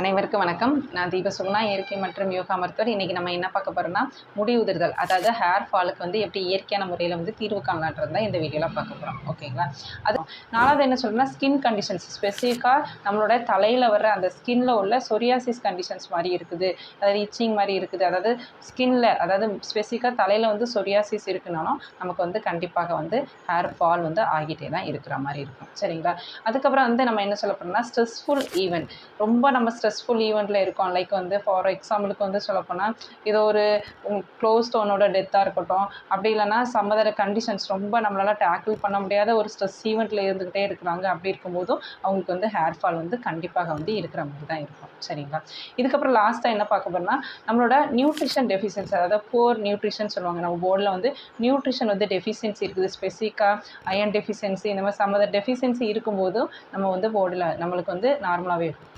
அனைவருக்கும் வணக்கம். நான் தீப சுகுணா இயற்கை மற்றும் யோகா மருத்துவர். இன்றைக்கி நம்ம என்ன பார்க்க போகிறோம்னா முடி உதிர்தல் அதாவது ஹேர் ஃபாலுக்கு வந்து எப்படி இயற்கையான முறையில் வந்து தீர்வு காணலான்றது தான் இந்த வீடியோவில் பார்க்க போகிறோம் ஓகேங்களா அது நாலாவது என்ன சொல்கிறேன்னா ஸ்கின் கண்டிஷன்ஸ் ஸ்பெசிஃபிக்காக நம்மளோட தலையில் வர்ற அந்த ஸ்கின்ல உள்ள சொரியாசிஸ் கண்டிஷன்ஸ் மாதிரி இருக்குது. அதாவது இச்சிங் மாதிரி இருக்குது. அதாவது ஸ்கின்ல அதாவது ஸ்பெசிஃபிக்காக தலையில் வந்து சொரியாசிஸ் இருக்குனாலும் நமக்கு வந்து கண்டிப்பாக வந்து ஹேர் ஃபால் வந்து ஆகிட்டே தான் இருக்கிற மாதிரி இருக்கும். சரிங்களா? அதுக்கப்புறம் வந்து நம்ம என்ன சொல்ல போகிறோம்னா ஸ்ட்ரெஸ்ஃபுல் ஈவெண்ட் ரொம்ப நம்ம ஸ்ட்ரெஸ் ஸ்ட்ரெஸ்ஃபுல் ஈவெண்ட்டில் இருக்கும். லைக் வந்து ஃபார் எக்ஸாம்பிளுக்கு வந்து சொல்லப்போனால் இது ஒரு க்ளோஸ் டோனோட டெத்தாக இருக்கட்டும். அப்படி இல்லைன்னா சம்மதர கண்டிஷன்ஸ் ரொம்ப நம்மளால் டேக்கிள் பண்ண முடியாத ஒரு ஸ்ட்ரெஸ் ஈவெண்ட்டில் இருந்துக்கிட்டே இருக்கிறாங்க. அப்படி இருக்கும்போதும் அவங்களுக்கு வந்து ஹேர் ஃபால் வந்து கண்டிப்பாக வந்து இருக்கிற மாதிரி தான் இருக்கும். சரிங்களா? இதுக்கப்புறம் லாஸ்ட்டாக என்ன பார்க்க போகிறோம்னா நம்மளோட நியூட்ரிஷன் டெஃபிஷியன்சி அதாவது போர் நியூட்ரிஷன் சொல்லுவாங்க. நம்ம போர்டில் வந்து நியூட்ரிஷன் வந்து டெஃபிஷியன்சி இருக்குது. ஸ்பெசிஃபிக்காக அயன் டெஃபிஷியன்சி இந்த மாதிரி சம்மத டெஃபிஷியன்சி இருக்கும்போதும் நம்ம வந்து போர்டில் நம்மளுக்கு வந்து நார்மலாகவே இருக்கும்.